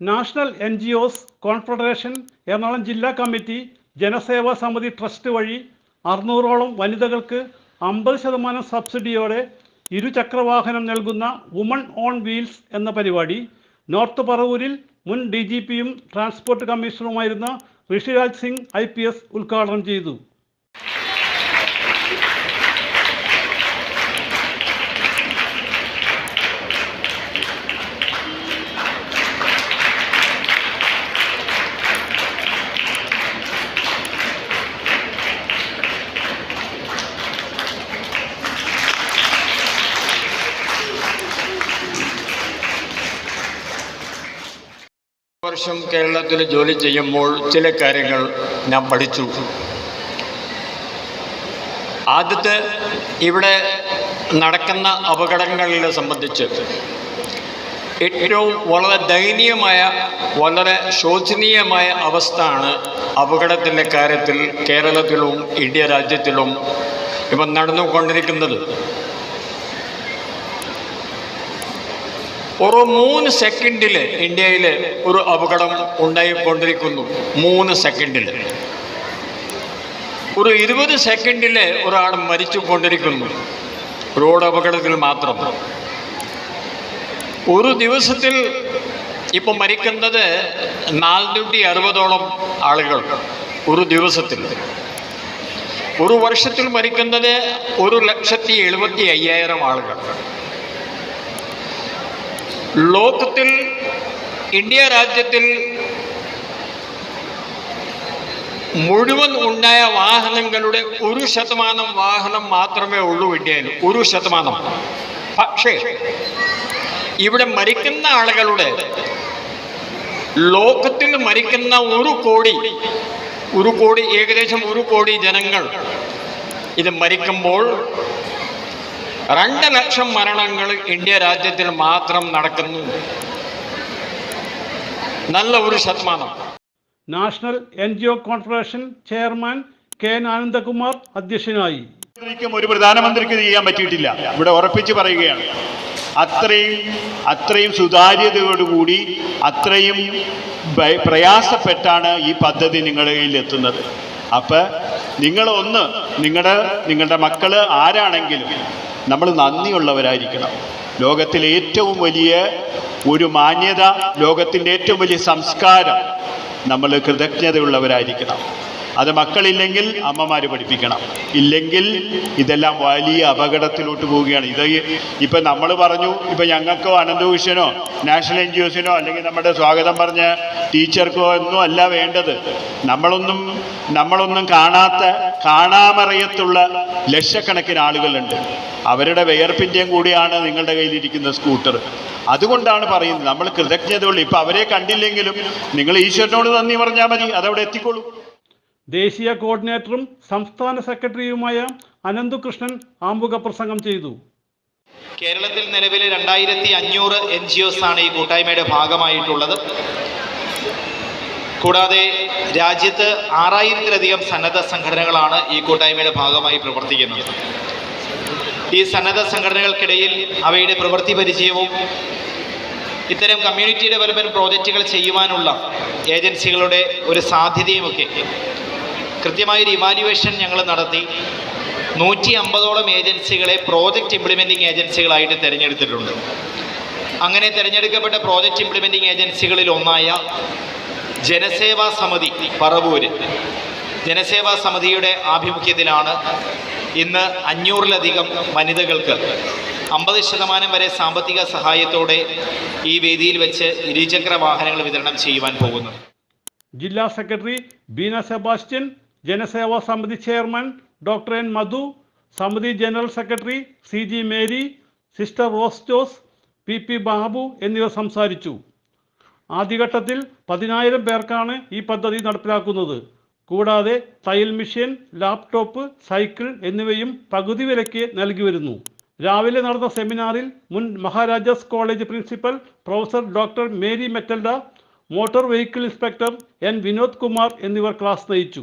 National N G Os confederation Ernakulam ജില്ലാ committee Janaseva സമിതി trust വഴി അറുന്നൂറോളം വനിതകൾക്ക് അമ്പത് ശതമാനം സബ്സിഡിയോടെ ഇരുചക്രവാഹനം നൽകുന്ന വുമൺ ഓൺ വീൽസ് എന്ന പരിപാടി നോർത്ത് പറവൂരിൽ മുൻ ഡി ജി പിയും transport കമ്മീഷണറുമായിരുന്ന Rishiraj Singh I P S ഉദ്ഘാടനം ചെയ്തു. വർഷം കേരളത്തിൽ ജോലി ചെയ്യുമ്പോൾ ചില കാര്യങ്ങൾ ഞാൻ പഠിച്ചു. ആദ്യത്തെ ഇവിടെ നടക്കുന്ന അപകടങ്ങളെ സംബന്ധിച്ച് ഏറ്റവും വളരെ ദയനീയമായ വളരെ ശോചനീയമായ അവസ്ഥയാണ് അപകടത്തിന്റെ കാര്യത്തിൽ കേരളത്തിലും ഇന്ത്യ രാജ്യത്തിലും ഇപ്പം നടന്നുകൊണ്ടിരിക്കുന്നത്. ഓരോ മൂന്ന് സെക്കൻഡിൽ ഇന്ത്യയിൽ ഒരു അപകടം ഉണ്ടായിക്കൊണ്ടിരിക്കുന്നു. മൂന്ന് സെക്കൻഡിൽ ഒരു ഇരുപത് സെക്കൻഡിൽ ഒരാൾ മരിച്ചു കൊണ്ടിരിക്കുന്നു റോഡ് അപകടത്തിൽ മാത്രം. ഒരു ദിവസത്തിൽ ഇപ്പം മരിക്കുന്നത് നാനൂറ്റി അറുപതോളം ആളുകൾ ഒരു ദിവസത്തിൽ. ഒരു വർഷത്തിൽ മരിക്കുന്നത് ഒരു ലക്ഷത്തി എഴുപത്തി അയ്യായിരം ആളുകൾ. ലോകത്തിൽ ഇന്ത്യ രാജ്യത്തിൽ മുഴുവൻ ഉണ്ടായ വാഹനങ്ങളുടെ ഒരു ശതമാനം വാഹനം മാത്രമേ ഉള്ളൂ ഇന്ത്യയിൽ. ഒരു ശതമാനം. പക്ഷേ ഇവിടെ മരിക്കുന്ന ആളുകളുടെ ലോകത്തിൽ മരിക്കുന്ന ഒരു കോടി ഒരു കോടി ഏകദേശം ഒരു കോടി ജനങ്ങൾ ഇത് മരിക്കുമ്പോൾ രണ്ട് ലക്ഷം മരണങ്ങൾ ഇന്ത്യ രാജ്യത്തിൽ മാത്രം നടക്കുന്നു. നല്ല ഒരു ശതമാനം. National N G O confederation chairman K N Anandakumar അധ്യക്ഷനായി. ഒരു പ്രധാനമന്ത്രിക്ക് ഇത് ചെയ്യാൻ പറ്റിയിട്ടില്ല. ഇവിടെ ഉറപ്പിച്ച് പറയുകയാണ്. അത്രയും അത്രയും സുതാര്യതയോടുകൂടി അത്രയും പ്രയാസപ്പെട്ടാണ് ഈ പദ്ധതി നിങ്ങളിൽ എത്തുന്നത് അപ്പോൾ നിങ്ങളൊന്ന് നിങ്ങളുടെ നിങ്ങളുടെ മക്കൾ ആരാണെങ്കിലും നമ്മൾ നന്ദിയുള്ളവരായിരിക്കണം. ലോകത്തിലെ ഏറ്റവും വലിയ ഒരു മാന്യത ലോകത്തിന്റെ ഏറ്റവും വലിയ സംസ്കാരം നമ്മൾ കൃതജ്ഞതയുള്ളവരായിരിക്കണം. അത് മക്കളില്ലെങ്കിൽ അമ്മമാര് പഠിപ്പിക്കണം. ഇല്ലെങ്കിൽ ഇതെല്ലാം വലിയ അപകടത്തിലോട്ട് പോവുകയാണ്. ഇത് ഇപ്പം നമ്മൾ പറഞ്ഞു ഇപ്പം ഞങ്ങൾക്കോ അനന്തഭൂഷനോ നാഷണൽ എൻ ജി ഒസിനോ അല്ലെങ്കിൽ നമ്മുടെ സ്വാഗതം പറഞ്ഞ ടീച്ചർക്കോ ഒന്നും അല്ല വേണ്ടത്. നമ്മളൊന്നും നമ്മളൊന്നും കാണാത്ത കാണാമറിയത്തുള്ള ലക്ഷക്കണക്കിന് ആളുകളുണ്ട്. അവരുടെ വിയർപ്പിന്റെയും കൂടിയാണ് നിങ്ങളുടെ കയ്യിലിരിക്കുന്ന സ്കൂട്ടർ. അതുകൊണ്ടാണ് പറയുന്നത്. നമ്മൾ കൃതജ്ഞതയുള്ളൂ ഇപ്പം അവരെ കണ്ടില്ലെങ്കിലും നിങ്ങൾ ഈശ്വരനോട് നന്ദി പറഞ്ഞാൽ മതി. അതവിടെ എത്തിക്കോളൂ. ദേശീയ കോർഡിനേറ്ററും സംസ്ഥാന സെക്രട്ടറിയുമായ അനന്തുകൃഷ്ണൻ ആമുഖ പ്രസംഗം ചെയ്തു. കേരളത്തിൽ നിലവിൽ രണ്ടായിരത്തി അഞ്ഞൂറ് എൻ ജി ഒസ് ആണ് ഈ കൂട്ടായ്മയുടെ ഭാഗമായിട്ടുള്ളത്. കൂടാതെ രാജ്യത്ത് ആറായിരത്തിലധികം സന്നദ്ധ സംഘടനകളാണ് ഈ കൂട്ടായ്മയുടെ ഭാഗമായി പ്രവർത്തിക്കുന്നത്. ഈ സന്നദ്ധ സംഘടനകൾക്കിടയിൽ അവയുടെ പ്രവൃത്തി പരിചയവും ഇത്തരം കമ്മ്യൂണിറ്റി ഡെവലപ്മെന്റ് പ്രോജക്റ്റുകൾ ചെയ്യുവാനുള്ള ഏജൻസികളുടെ ഒരു സാധ്യതയുമൊക്കെ കൃത്യമായൊരു ഇവാലുവേഷൻ ഞങ്ങൾ നടത്തി. നൂറ്റി അമ്പതോളം ഏജൻസികളെ പ്രോജക്റ്റ് ഇംപ്ലിമെന്റിംഗ് ഏജൻസികളായിട്ട് തിരഞ്ഞെടുത്തിട്ടുണ്ട്. അങ്ങനെ തിരഞ്ഞെടുക്കപ്പെട്ട പ്രോജക്റ്റ് ഇംപ്ലിമെന്റിംഗ് ഏജൻസികളിൽ ഒന്നായ ജനസേവാ സമിതി പറവൂര്. ജനസേവാ സമിതിയുടെ ആഭിമുഖ്യത്തിലാണ് ഇന്ന് അഞ്ഞൂറിലധികം വനിതകൾക്ക് അമ്പത് ശതമാനം വരെ സാമ്പത്തിക സഹായത്തോടെ ഈ വേദിയിൽ വെച്ച് ഇരുചക്ര വാഹനങ്ങൾ വിതരണം ചെയ്യുവാൻ പോകുന്നത്. ജില്ലാ സെക്രട്ടറി ബീന സെബാസ്റ്റ്യൻ ജനസേവാ സമിതി ചെയർമാൻ ഡോക്ടർ എൻ മധു സമിതി general secretary C G Mary sister Rose Jose P P Babu എന്നിവർ സംസാരിച്ചു. ആദ്യഘട്ടത്തിൽ പതിനായിരം പേർക്കാണ് ഈ പദ്ധതി നടപ്പിലാക്കുന്നത്. കൂടാതെ തയ്യൽ മെഷീൻ ലാപ്ടോപ്പ് സൈക്കിൾ എന്നിവയും പകുതി വിലയ്ക്ക് നൽകി വരുന്നു. രാവിലെ നടന്ന സെമിനാറിൽ മുൻ Maharajas college principal professor doctor Mary Matilda motor vehicle inspector N Vinod Kumar എന്നിവർ ക്ലാസ് നയിച്ചു.